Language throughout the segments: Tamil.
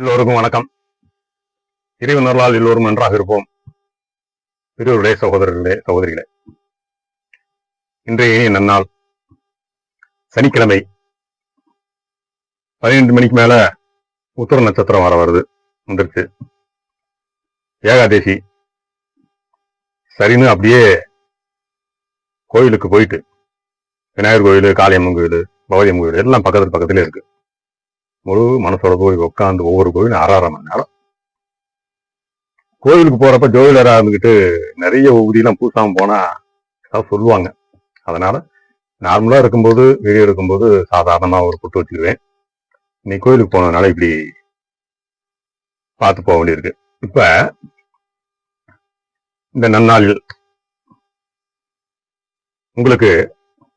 எல்லோருக்கும் வணக்கம். இறைவனர்களால் எல்லோரும் நன்றாக இருப்போம். பெரியவர்களே சகோதரர்களே சகோதரிகளே. இன்றைய இனிய நன்னாள் சனிக்கிழமை பதினைந்து மணிக்கு மேல உத்தர நட்சத்திரம் வர வருது வந்துருச்சு ஏகாதேசி சரின்னு அப்படியே கோயிலுக்கு போயிட்டு விநாயகர் கோயில் காளியம்மன் கோயில் பகவதியம்மன் கோயில் எல்லாம் பக்கத்துல பக்கத்துல இருக்கு. முழு மனசோட போய் உட்காந்து ஒவ்வொரு கோயிலும் அரை மணி நேரம். கோயிலுக்கு போறப்ப ஜோதிடரா இருந்துகிட்டு நிறைய உறுதியெல்லாம் பூசாம போனா ஏதாவது சொல்லுவாங்க. அதனால நார்மலா இருக்கும்போது வெளியே இருக்கும்போது சாதாரணமா ஒரு புட்டு வச்சுக்குவேன். இன்னைக்கு கோயிலுக்கு போனதுனால இப்படி பார்த்து போக வேண்டியிருக்கு. இப்ப இந்த நன்னாளில் உங்களுக்கு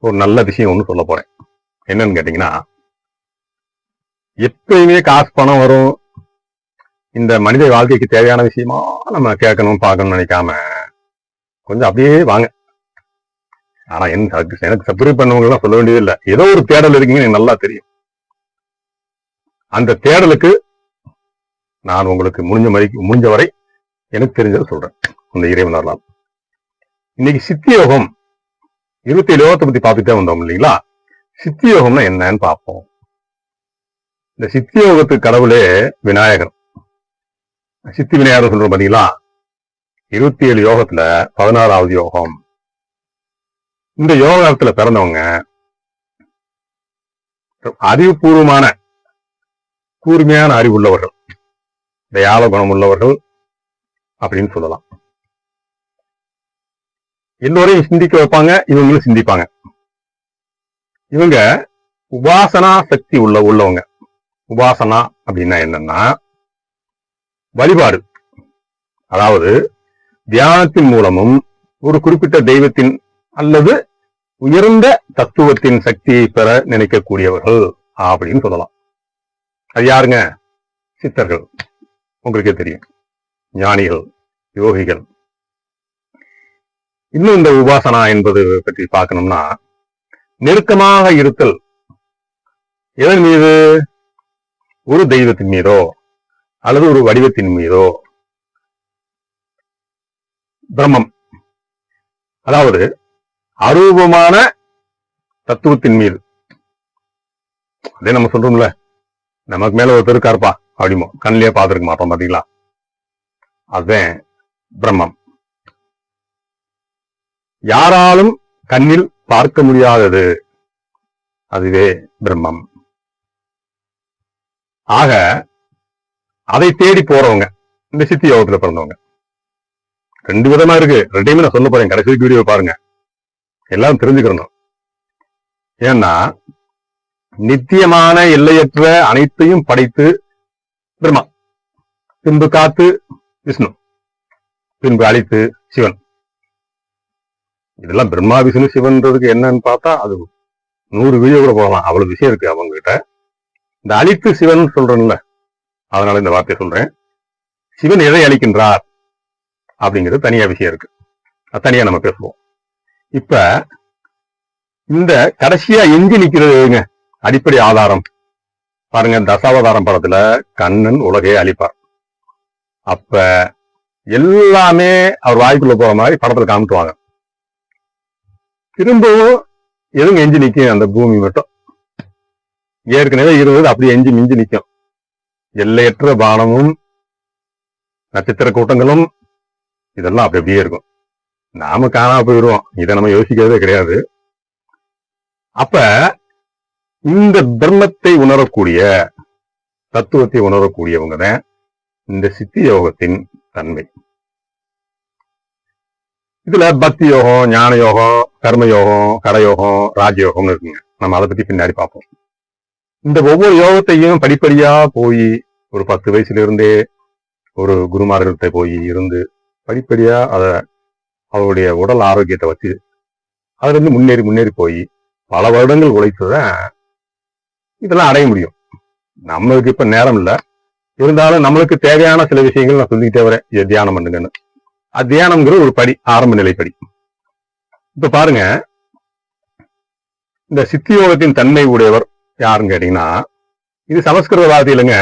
ஒரு நல்ல விஷயம் ஒன்று சொல்ல போறேன். என்னன்னு கேட்டீங்கன்னா எப்பயுமே காசு பணம் வரும். இந்த மனித வாழ்க்கைக்கு தேவையான விஷயமா நம்ம கேட்கணும் பார்க்கணும்னு நினைக்காம கொஞ்சம் அப்படியே வாங்க. ஆனா என்ன எனக்கு சப்ஸ்கிரைப் பண்ணவங்கலாம் சொல்ல வேண்டியது இல்லை ஏதோ ஒரு தேடல் இருக்கீங்கன்னு எனக்கு நல்லா தெரியும். அந்த தேடலுக்கு நான் உங்களுக்கு முடிஞ்ச மாதிரி முடிஞ்ச வரை எனக்கு தெரிஞ்சதை சொல்றேன். இந்த இறைவனர்லாம். இன்னைக்கு சித்தி யோகம் இருபத்தி ஏழு யோகத்தை பத்தி பார்த்துட்டே வந்தோம் இல்லைங்களா? சித்தி யோகம்னா என்னன்னு பார்ப்போம். இந்த சித்தி யோகத்து கடவுளே விநாயகர். சித்தி விநாயகர் சொல்றோம் பாத்தீங்களா? இருபத்தி ஏழு யோகத்துல பதினாறாவது யோகம். இந்த யோகத்துல பிறந்தவங்க அறிவுபூர்வமான கூர்மையான அறிவுள்ளவர்கள். தயால குணம் உள்ளவர்கள் அப்படின்னு சொல்லலாம். எல்லோரையும் சிந்திக்க வைப்பாங்க இவங்களும் சிந்திப்பாங்க. இவங்க உபாசனா சக்தி உள்ள உள்ளவங்க. உபாசனா அப்படின்னா என்னன்னா வழிபாடு. அதாவது தியானத்தின் மூலமும் ஒரு குறிப்பிட்ட தெய்வத்தின் அல்லது உயர்ந்த தத்துவத்தின் சக்தியை பெற நினைக்கக்கூடியவர்கள் அப்படின்னு சொல்லலாம். அது யாருங்க? சித்தர்கள். உங்களுக்கே தெரியும். ஞானிகள் யோகிகள். இன்னும் இந்த உபாசனா என்பது பற்றி பார்க்கணும்னா நெருக்கமாக இருத்தல். எதன் மீது? ஒரு தெய்வத்தின் மீதோ அல்லது ஒரு வடிவத்தின் மீதோ பிரம்மம். அதாவது அரூபமான தத்துவத்தின் மீது. அதே நம்ம சொல்றோம்ல நமக்கு மேல ஒரு தெருக்காருப்பா அப்படிமோ கண்ணிலேயே பார்த்துருக்க மாட்டோம் பாத்தீங்களா? அதுதான் பிரம்மம். யாராலும் கண்ணில் பார்க்க முடியாதது அதுவே பிரம்மம். ஆக அதை தேடி போறவங்க இந்த சித்தி யோகத்துல பிறந்தவங்க. ரெண்டு விதமா இருக்கு. ரெண்டையுமே நான் சொல்ல போறேன். கடைசி வீடியோ பாருங்க. எல்லாம் தெரிஞ்சுக்கணும். ஏன்னா நித்தியமான எல்லையற்ற அனைத்தையும் படைத்து பிரம்மா. பின்பு காத்து விஷ்ணு. பின்பு அழித்து சிவன். இதெல்லாம் பிரம்மா விஷ்ணு சிவன்றதுக்கு என்னன்னு பார்த்தா அது நூறு வீடியோ கூட போகலாம். அவ்வளவு விஷயம் இருக்கு அவங்க கிட்ட இந்த அழித்து சிவன் சொல்றேன்ல அதனால இந்த வார்த்தையை சொல்றேன். சிவன் எதை அழிக்கின்றார் அப்படிங்கிறது தனியா விஷயம் இருக்கு. அது தனியா நம்ம பேசுவோம். இப்ப இந்த கடைசியா எஞ்சி நிக்கிறதுங்க அடிப்படை ஆதாரம். பாருங்க தசாவதாரம் படத்துல கண்ணன் உலகையே அழிப்பார். அப்ப எல்லாமே அவர் வாய்க்குள்ள போற மாதிரி படத்துல காமிட்டுவாங்க திரும்பவும் எதுங்க எஞ்சி நிக்கும் அந்த பூமி மட்டும். ஏற்கனவே இருந்தது அப்படி எஞ்சி மிஞ்சி நிற்கும் எல்லையற்ற பானமும் நட்சத்திர கூட்டங்களும் இதெல்லாம் அப்படி அப்படியே இருக்கும். நாம காணாம போயிடுவோம் இதை நம்ம யோசிக்கிறதே கிடையாது. அப்ப இந்த பிரம்மத்தை உணரக்கூடிய தத்துவத்தை உணரக்கூடியவங்க தான் இந்த சித்தி யோகத்தின் தன்மை. இதுல பக்தி யோகம் ஞான யோகம் கர்ம யோகம் கடயோகம் ராஜயோகம்னு இருக்குங்க. நம்ம அதை பத்தி பின்னாடி பார்ப்போம். இந்த ஒவ்வொரு யோகத்தையும் படிப்படியா போய் ஒரு பத்து வயசுல இருந்தே ஒரு குருமார்கள்ட்ட போய் இருந்து படிப்படியா அத அவருடைய உடல் ஆரோக்கியத்தை வச்சு அதுல இருந்து முன்னேறி முன்னேறி போய் பல வருடங்கள் உழைத்துதான் இதெல்லாம் அடைய முடியும். நம்மளுக்கு இப்ப நேரம் இல்ல. இருந்தாலும் நம்மளுக்கு தேவையான சில விஷயங்கள் நான் சொல்லிக்கிட்டே வரேன். இதை தியானம் பண்ணுங்கன்னு. அது தியானம்ங்கிறது ஒரு படி ஆரம்ப நிலை படி. இப்ப பாருங்க. இந்த சித்தியோகத்தின் தன்மை உடையவர் யாருன்னு கேட்டீங்கன்னா இது சமஸ்கிருத வார்த்தையிலங்க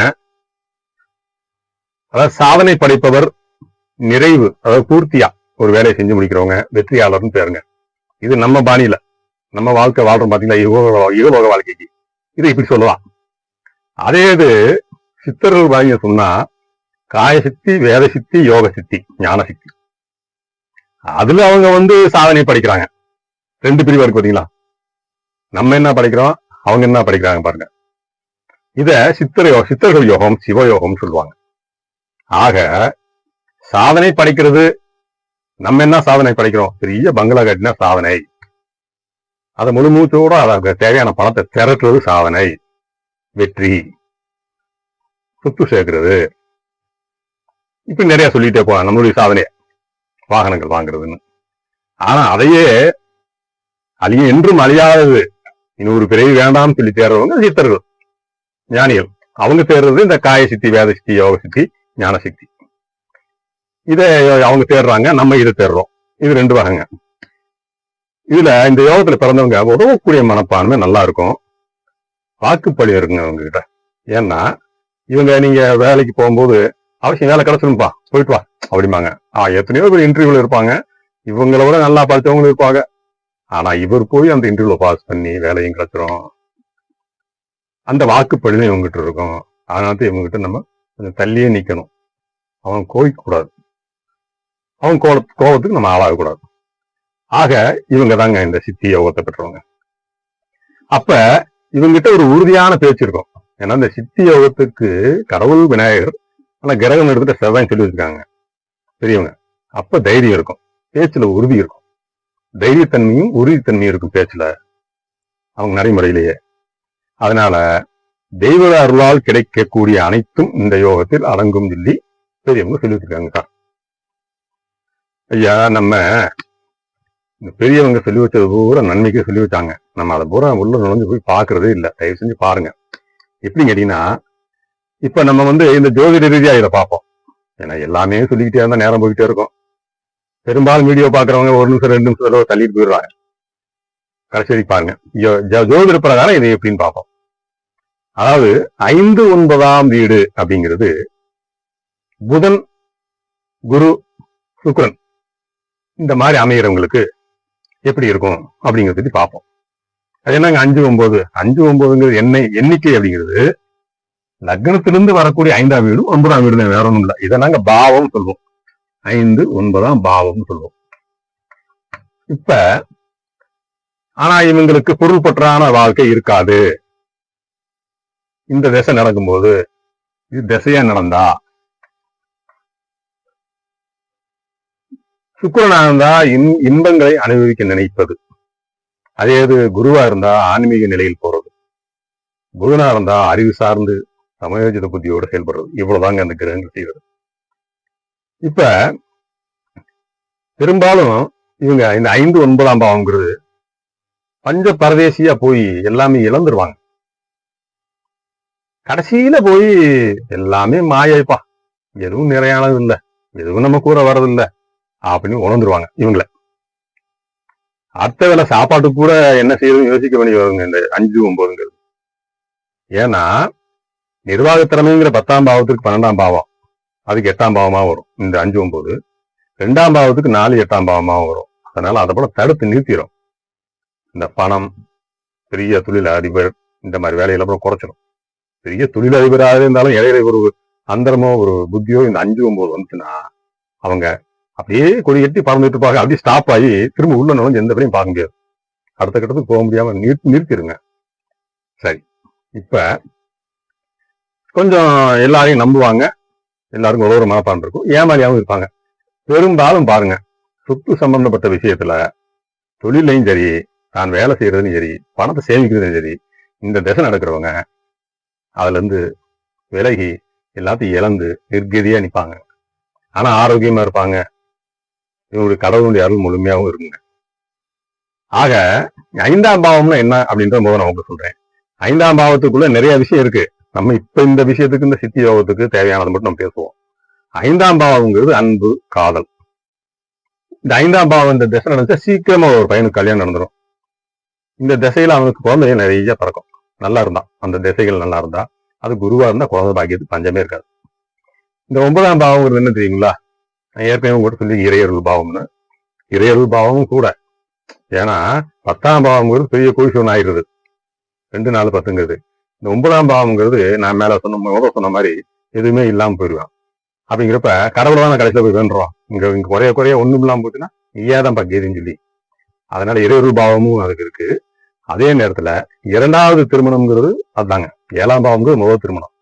அதாவது சாதனை படைப்பவர் நிறைவு அதாவது பூர்த்தியா ஒரு வேலையை செஞ்சு முடிக்கிறவங்க வெற்றியாளர்னு பேருங்க. இது நம்ம பாணியில நம்ம வாழ்க்கை வாழ்றோம் பாத்தீங்களா யுக யுகலோக வாழ்க்கைக்கு. இது இப்படி சொல்லலாம். அதே இது சித்தர்கள் பாணிய சொன்னா காயசித்தி வேத சித்தி யோக சித்தி ஞான சித்தி அதுல அவங்க வந்து சாதனை படிக்கிறாங்க. ரெண்டு பிரிவா இருக்கு பாத்தீங்களா? நம்ம என்ன படிக்கிறோம்? அவங்க என்ன படிக்கிறாங்க பாருங்க. இத சித்தர் சித்தர்கள் யோகம் சிவயோகம் சொல்லுவாங்க. ஆக சாதனை படிக்கிறது. நம்ம என்ன சாதனை படிக்கிறோம்? பெரிய பங்களா கட்டின சாதனை. அதை முழு மூச்சோட அதற்கு தேவையான பணத்தை திரட்டுறது சாதனை. வெற்றி. சொத்து சேர்க்கிறது. இப்ப நிறைய சொல்லிட்டே போலாம். நம்மளுடைய சாதனை வாகனங்கள் வாங்குறதுன்னு. ஆனா அதையே அழிய என்றும் அழியாதது. இன்னொரு பிறவி வேண்டாம்னு சொல்லி தேர்றவங்க சித்தர்கள் ஞானிகள். அவங்க தேர்றது இந்த காய சித்தி வேத சித்தி யோக சித்தி ஞான சக்தி இதை அவங்க தேடுறாங்க நம்ம இதை தேடுறோம் இது ரெண்டு வகைங்க. இதுல இந்த யோகத்துல பிறந்தவங்க உதவக்கூடிய மனப்பான்மை நல்லா இருக்கும் வாக்குப்பழி இருக்குங்க அவங்க கிட்ட ஏன்னா இவங்க நீங்க வேலைக்கு போகும்போது அவசியம் வேலை கிடைச்சிருப்பா போயிட்டு வா அப்படிம்பாங்க. ஆஹ் எத்தனையோ பேர் இன்டர்வியூல இருப்பாங்க. இவங்கள விட நல்லா படித்தவங்களும் இருப்பாங்க. ஆனா இவர் போய் அந்த இன்டர்வியூல பாஸ் பண்ணி வேலையும் கிடைச்சிரும். அந்த வாக்குப்படிதான் இவங்ககிட்ட இருக்கும். அதனால தான் இவங்ககிட்ட நம்ம கொஞ்சம் தள்ளியே நிக்கணும். அவன் கோவிக்க கூடாது அவன் கோல கோபத்துக்கு நம்ம ஆளாகக்கூடாது. ஆக இவங்க தாங்க இந்த சித்தி யோகத்தை பெற்றவங்க. அப்ப இவங்கிட்ட ஒரு உறுதியான பேச்சு இருக்கும். ஏன்னா இந்த சித்தி யோகத்துக்கு கடவுள் விநாயகர் ஆனா கிரகம் எடுத்துட்டு செவ்வாய் சொல்லி வச்சிருக்காங்க. பெரியவங்க. அப்ப தைரியம் இருக்கும். பேச்சுல உறுதி இருக்கும். தைரியத்தன்மையும் உறுதித்தன்மையும் இருக்கும் பேச்சுல அவங்க நடைமுறையிலேயே. அதனால தெய்வ அருளால் கிடைக்கக்கூடிய அனைத்தும் இந்த யோகத்தில் அடங்கும் சொல்லி பெரியவங்க சொல்லி ஐயா நம்ம இந்த பெரியவங்க சொல்லி வச்சது பூரா நன்மைக்கு சொல்லி வச்சாங்க. நம்ம அதை பூரா உள்ள நுழைஞ்சு போய் பார்க்கறதே இல்லை. தயவு செஞ்சு பாருங்க. எப்படின்னு கேட்டீங்கன்னா இப்ப நம்ம வந்து இந்த ஜோதிட ரீதியா இதை பார்ப்போம். ஏன்னா எல்லாமே சொல்லிக்கிட்டே இருந்தா நேரம் போய்கிட்டே இருக்கும். பெரும்பாலும் வீடியோ பாக்குறவங்க ஒரு நிமிஷம் ரெண்டு நிமிஷம் தள்ளிட்டு போயிடுறாங்க. கடைசி பாருங்க. ஜோ- ஜோ- ஜோதிட பிரகாரம் இது எப்படின்னு பார்ப்போம். அதாவது ஐந்து ஒன்பதாம் வீடு அப்படிங்கிறது புதன் குரு சுக்கிரன் இந்த மாதிரி அமைகிறவங்களுக்கு எப்படி இருக்கும் அப்படிங்கிறத பத்தி பார்ப்போம். அது என்னங்க அஞ்சு ஒன்பது? அஞ்சு ஒன்பதுங்கிறது என்ன எண்ணிக்கை அப்படிங்கிறது லக்னத்திலிருந்து வரக்கூடிய ஐந்தாம் வீடு ஒன்பதாம் வீடு வேற ஒண்ணும் இல்லை. இதை நாங்க பாவம் சொல்லுவோம். ஐந்து ஒன்பதாம் பாவம் சொல்லுவோம். இப்ப ஆனா இவங்களுக்கு பொருள் பற்றான வாழ்க்கை இருக்காது. இந்த திசை நடக்கும்போது இது திசையா நடந்தா? சுக்கரனா இருந்தா இன் இன்பங்களை அனுபவிக்க நினைப்பது. அதே இது குருவா இருந்தா ஆன்மீக நிலையில் போறது. புதனா இருந்தா அறிவு சார்ந்து சமயோஜித புத்தியோடு செயல்படுறது. இவ்வளவுதாங்க அந்த கிரகங்கள் செய்வது. இப்ப பெரும்பாலும் இவங்க இந்த ஐந்து ஒன்பதாம் பாவம்ங்கிறது பஞ்ச பரதேசியா போய் எல்லாமே இழந்துருவாங்க. கடைசியில போய் எல்லாமே மாயப்பா. எதுவும் நிறையானது இல்ல. எதுவும் நம்ம கூற வர்றதில்லை அப்படின்னு உணர்ந்துருவாங்க இவங்கள. அடுத்த வேளை சாப்பாட்டுக்கு கூட என்ன செய்யறதுன்னு யோசிக்க வேண்டிய வருங்க இந்த அஞ்சு ஒன்பதுங்கிறது. ஏன்னா நிர்வாக திறமைங்கிற பத்தாம் பாவத்துக்கு பன்னெண்டாம் பாவம். அதுக்கு எட்டாம் பாவமாக வரும். இந்த அஞ்சு ஒன்பது. ரெண்டாம் பாவத்துக்கு நாலு எட்டாம் பாவமா வரும். அதனால அதை போல தடுத்து நிறுத்திடும் இந்த பணம் பெரிய தொழில் அதிபர் இந்த மாதிரி வேலையில அப்புறம் குறைச்சிடும் பெரிய தொழில் அதிபராக இருந்தாலும் இடையில ஒரு அந்தரமோ ஒரு புத்தியோ இந்த அஞ்சு ஒன்பது வந்துச்சுன்னா அவங்க அப்படியே கொடி கட்டி பறந்துட்டு இருப்பாங்க அப்படியே ஸ்டாப் ஆகி திரும்ப உள்ள நுழைஞ்சு எந்த வேலையும் பார்க்க முடியாது. அடுத்த கட்டத்துக்கு போக முடியாம நிறுத்தி நிறுத்திடுங்க சரி. இப்ப கொஞ்சம் எல்லாரையும் நம்புவாங்க. எல்லாருக்கும் ஒரு மனப்பான் இருக்கும். ஏமாளியாகவும் இருப்பாங்க. பெரும்பாலும் பாருங்க சொத்து சம்பந்தப்பட்ட விஷயத்துல தொழிலையும் சரி தான் வேலை செய்யறதும் சரி பணத்தை சேமிக்கிறதும் சரி இந்த திசை நடக்கிறவங்க அதுல இருந்து விலகி எல்லாத்தையும் இழந்து நிர்கதியா நிப்பாங்க. ஆனா ஆரோக்கியமா இருப்பாங்க. இவங்களுடைய கடவுளுடைய அருள் முழுமையாகவும் இருக்குங்க. ஆக ஐந்தாம் பாவம்னா என்ன அப்படின்ற போது நான் உங்களுக்கு சொல்றேன். ஐந்தாம் பாவத்துக்குள்ள நிறைய விஷயம் இருக்கு. நம்ம இப்ப இந்த விஷயத்துக்கு இந்த சித்தி யோகத்துக்கு தேவையானது மட்டும் நம்ம பேசுவோம். ஐந்தாம் பாவம்ங்கிறது அன்பு காதல். இந்த ஐந்தாம் பாவம் இந்த திசை நடந்துச்சா சீக்கிரமா ஒரு பையனுக்கு கல்யாணம் நடந்துரும். இந்த திசையில அவனுக்கு குழந்தைய நிறைய பிறக்கும். நல்லா இருந்தான். அந்த திசைகள் நல்லா இருந்தா அது குருவா இருந்தா குழந்தை பாக்கியத்துக்கு பஞ்சமே இருக்காது. இந்த ஒன்பதாம் பாவம்ங்கிறது என்ன தெரியுங்களா? நான் ஏற்கனவே கூட சொல்லி இறையருள் பாவம்னு. இறையருள் பாவமும் கூட. ஏன்னா பத்தாம் பாவம்ங்கிறது பெரிய கோஷம் ஆயிடுது. ரெண்டு நாலு பத்துங்கிறது. இந்த ஒன்பதாம் பாவம்ங்கிறது நான் மேல சொன்ன முதல் சொன்ன மாதிரி எதுவுமே இல்லாம போயிடுவான் அப்படிங்கிறப்ப கடவுளை தான் கடைசியில போய் வேண்டுறோம். இங்க இங்க குறைய குறைய ஒண்ணும் இல்லாம போச்சுன்னா நீயாதான் பக்கேதுன்னு சொல்லி. அதனால இறையருள் பாவமும் அதுக்கு இருக்கு. அதே நேரத்துல இரண்டாவது திருமணம்ங்கிறது அதுதாங்க. ஏழாம் பாவம்ங்கிறது முதல் திருமணம்.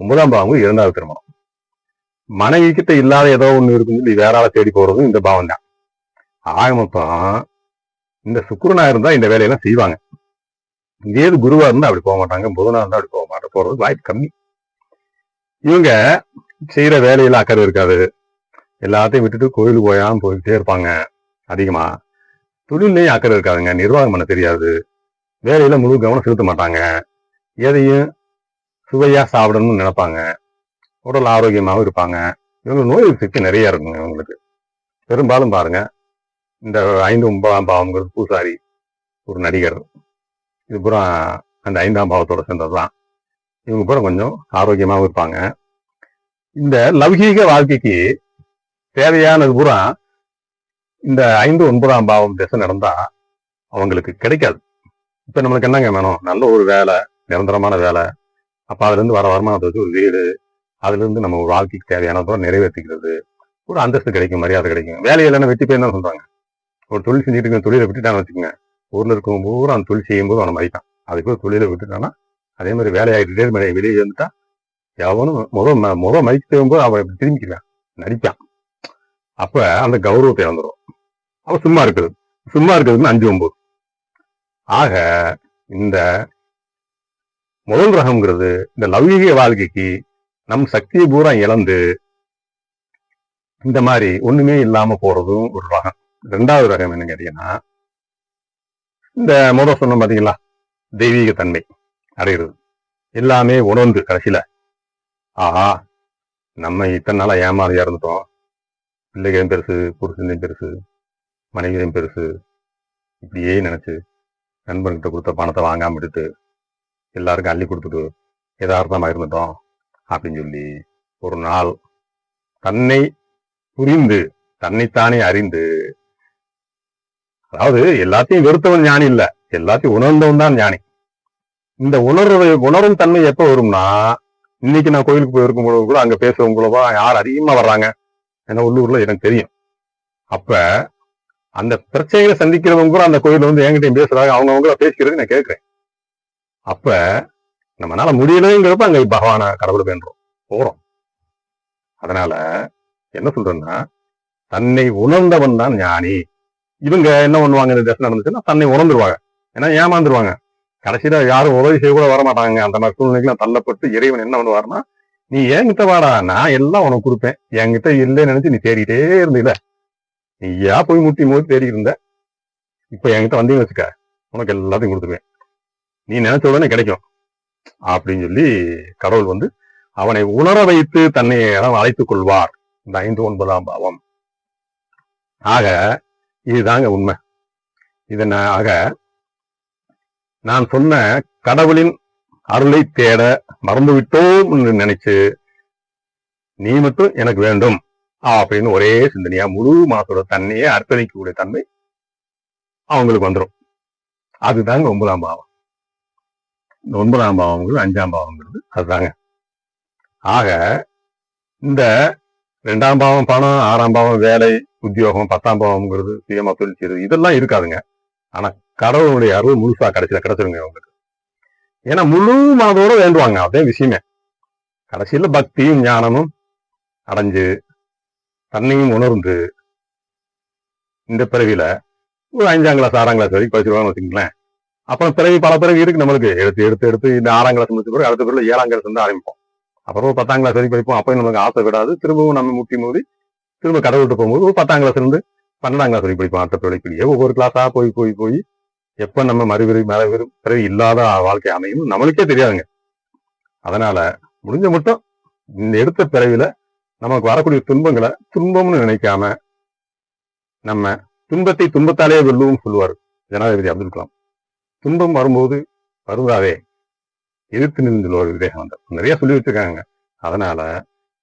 ஒன்பதாம் பாவம் இரண்டாவது திருமணம். மனைவி கிட்ட இல்லாத ஏதோ ஒண்ணு இருக்குன்னு சொல்லி வேற ஆளை தேடி போறதும் இந்த பாவம் தான் ஆக மொத்தம் இந்த சுக்கிரனா இருந்தா இந்த வேலையெல்லாம் செய்வாங்க. இதே இது குருவா இருந்தா அப்படி போக மாட்டாங்க புதனா இருந்தா அப்படி போக மாட்டேன் போறது வாய்ப்பு கம்மி. இவங்க செய்யற வேலையில அக்கறை இருக்காது. எல்லாத்தையும் விட்டுட்டு கோயிலுக்கு போயாம போயிட்டே இருப்பாங்க அதிகமா. தொழிலையும் அக்கறை இருக்காதுங்க நிர்வாகம் பண்ண தெரியாது. வேலையில முழு கவனம் செலுத்த மாட்டாங்க. எதையும் சுவையா சாப்பிடணும்னு நினைப்பாங்க. உடல் ஆரோக்கியமாகவும் இருப்பாங்க. இவங்க நோய் சக்தி நிறைய இருக்குங்க இவங்களுக்கு. பெரும்பாலும் பாருங்க இந்த ஐந்து ஒன்பதாம் பாவங்கிறது பூசாரி ஒரு நடிகர். இது பூரா அந்த ஐந்தாம் பாவத்தோட சேர்ந்ததுதான். இவங்க பூரா கொஞ்சம் ஆரோக்கியமாகவும் இருப்பாங்க. இந்த லௌகீக வாழ்க்கைக்கு தேவையானது பூரா இந்த ஐந்து ஒன்பதாம் பாவம் திசை நடந்தா அவங்களுக்கு கிடைக்காது. இப்ப நம்மளுக்கு என்னங்க வேணும்? நல்ல ஒரு வேலை நிரந்தரமான வேலை. அப்ப அதுல இருந்து வர வருமானத்தை வச்சு ஒரு வீடு அதுல இருந்து நம்ம ஒரு வாழ்க்கைக்கு தேவையானதோ நிறைவேற்றிக்கிறது. ஒரு அந்தஸ்து கிடைக்கும் மரியாதை கிடைக்கும். வேலையில இல்லைன்னா வெட்டி போய் தான் சொல்றாங்க. ஒரு தொழில் செஞ்சுட்டு இருக்க தொழிலை விட்டுட்டான்னு வச்சுக்கோங்க. ஊர்ல இருக்கும் பூரா அந்த தொழில் செய்யும் போது அவனை மதிப்பான். அதுக்கு தொழில தொழிலை விட்டுட்டான்னா அதே மாதிரி வேலையாகி ரிட்டையர்மெண்ட் வெளியே வந்துட்டான் எவனும் முத ம- முத மதிக்க போது அவன் இப்படி நடிப்பான். அப்ப அந்த கௌரவத்தை இழந்துரும். அவன் சும்மா இருக்குது சும்மா இருக்கிறதுன்னு அஞ்சு ஒன்பது. ஆக இந்த முதல் ரகம்ங்கிறது இந்த லௌகிக வாழ்க்கைக்கு நம் சக்தியை பூரா இழந்து இந்த மாதிரி ஒண்ணுமே இல்லாம போறதும் ஒரு ரகம் ரெண்டாவது ரகம் என்ன கேட்டீங்கன்னா இந்த முதல் சொன்ன பாத்தீங்களா? தெய்வீக தன்மை அடைகிறது. எல்லாமே உணர்ந்து கடைசியில ஆஹா நம்ம இத்தனை நாளா ஏமாறியா இருந்துட்டோம். பிள்ளைகளையும் பெருசு புருஷனையும் பெருசு மனைவியும் பெருசு. இப்படியே நினைச்சு நண்பர்கிட்ட கொடுத்த பணத்தை வாங்காம எடுத்து எல்லாருக்கும் அள்ளி கொடுத்துட்டு யதார்த்தமா இருந்துட்டோம் அப்படின்னு சொல்லி ஒரு நாள் தன்னை புரிந்து தன்னைத்தானே அறிந்து அதாவது எல்லாத்தையும் வெறுத்தவன் ஞானி இல்ல. எல்லாத்தையும் உணர்ந்தவன் தான் ஞானி. இந்த உணர்வு உணரும் தன்மை எப்ப வரும்னா இன்னைக்கு நான் கோயிலுக்கு போயிருக்கும் பொழுது கூட அங்க பேசுறவங்களவா யார் அதிகமா வர்றாங்க? ஏன்னா உள்ளூர்ல எனக்கு தெரியும். அப்ப அந்த பிரச்சனைகளை சந்திக்கிறவங்க கூட அந்த கோயில வந்து என்கிட்ட பேசுறாங்க. அவங்கவுங்கள பேசிக்கிறது நான் கேட்கிறேன். அப்ப நம்மளால முடியலைங்கிறப்ப அங்க பகவான கடவுளை வேண்டுறோம். போறோம். அதனால என்ன சொல்றேன்னா தன்னை உணர்ந்தவன் தான் ஞானி. இவங்க என்ன பண்ணுவாங்க இந்த தசை நடந்துச்சுன்னா தன்னை உணர்ந்துருவாங்க. ஏன்னா ஏமாந்துருவாங்க. கடைசியில யாரும் உதவி செய்ய கூட வரமாட்டாங்க. அந்த மாதிரி சூழ்நிலைக்கு தள்ளப்பட்டு இறைவன் என்ன பண்ணுவாருன்னா நீ என்கிட்ட வாடா? நான் எல்லாம் உனக்கு கொடுப்பேன். என்கிட்ட இல்லைன்னு நினைச்சு நீ தேடிட்டே இருந்தீல. ஏன் போய் முட்டி மோதி தேடி இருந்த? இப்ப என்கிட்ட வந்தீங்க வச்சுக்க உனக்கு எல்லாத்தையும் கொடுத்துருவேன். நீ நினைச்ச உடனே கிடைக்கும். அப்படின்னு சொல்லி கடவுள் வந்து அவனை உணர வைத்து தன்னை இடம் அழைத்துக் கொள்வார். இந்த ஐந்து ஒன்பதாம் பாவம். ஆக இதுதாங்க உண்மை. இதனாக ஆக நான் சொன்ன கடவுளின் அருளை தேட மறந்து விட்டோம் என்று நினைச்சு நீ மட்டும் எனக்கு வேண்டும். அப்படின்னு ஒரே சிந்தனையா முழு மனசோட தன்னையே அர்ப்பணிக்கக்கூடிய தன்மை அவங்களுக்கு வந்துடும் அதுதாங்க ஒன்பதாம் பாவம். இந்த ஒன்பதாம் பாவங்கிறது அஞ்சாம் பாவங்கிறது அதுதாங்க. ஆக இந்த ரெண்டாம் பாவம் பணம் ஆறாம் பாவம் வேலை உத்தியோகம் பத்தாம் பாவம்ங்கிறது சுயமா தொழில் செய்யறது இதெல்லாம் இருக்காதுங்க. ஆனா கடவுளுடைய அருள் முழுசா கடைசியில கிடைச்சிருங்க அவங்களுக்கு ஏன்னா முழு மனதோட வேண்டுவாங்க. அதே விஷயமே. கடைசியில பக்தியும் ஞானமும் அடைஞ்சு தன்னையும் உணர்ந்து இந்த பிறவியில ஒரு அஞ்சாம் கிளாஸ் ஆறாம் கிளாஸ் வரைக்கும் படிச்சிருவாங்கன்னு வச்சுங்களேன் அப்புறம் பிறவி பல பிறவி இருக்கு நம்மளுக்கு. எடுத்து எடுத்து எடுத்து இந்த ஆறாம் கிளாஸ் முடிச்ச பிறகு அடுத்த பிறகு ஏழாம் கிளாஸ் வந்து ஆரம்பிப்போம். அப்புறம் ஒரு பத்தாம் கிளாஸ் வரைக்கும் படிப்போம். அப்போ நமக்கு ஆசை விடாது திரும்பவும் நம்ம முட்டி மோதி திரும்ப கடவுள்கிட்ட போகும்போது ஒரு பத்தாம் கிளாஸ் இருந்து பன்னெண்டாம் கிளாஸ் வரைக்கும் படிப்போம். அடுத்த பிறகு ஒவ்வொரு கிளாஸாக போய் போய் போய் எப்போ நம்ம மறுபிறவி மறுபிறவி பிறகு இல்லாத வாழ்க்கை அமையும் நம்மளுக்கே தெரியாதுங்க. அதனால முடிஞ்ச மட்டும் இந்த எடுத்த பிறவில நமக்கு வரக்கூடிய துன்பங்களை துன்பம்னு நினைக்காம நம்ம துன்பத்தை துன்பத்தாலே வெல்லுவோம் சொல்லுவார் ஜனாதிபதி அப்துல் கலாம். துன்பம் வரும்போது வருந்தாதே. எதிர்த்து நின்று ஒரு விவேகானந்தர் நிறைய சொல்லி வச்சிருக்காங்க. அதனால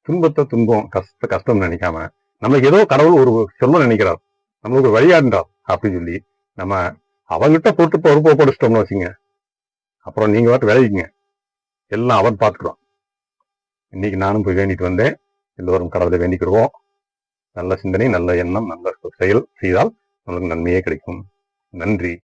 துன்பத்தை துன்பம் கஷ்ட கஷ்டம் நினைக்காம நம்மளுக்கு ஏதோ கடவுள் ஒரு சொல்ல நினைக்கிறார். நம்மளுக்கு ஒரு வழியாடுறார் அப்படின்னு சொல்லி நம்ம அவங்கிட்ட போட்டு பொறுப்பை படிச்சிட்டோம்னு வச்சுங்க அப்புறம் நீங்க வாட்டு விளைவிங்க எல்லாம் அவன் பார்த்துக்குறான் இன்னைக்கு நானும் போய் வேண்டிட்டு வந்தேன். எல்லோரும் கடவுளை வேண்டிக்கிடுவோம் நல்ல சிந்தனை நல்ல எண்ணம் நல்ல செயல் செய்தால் நம்மளுக்கு நன்மையே கிடைக்கும். நன்றி.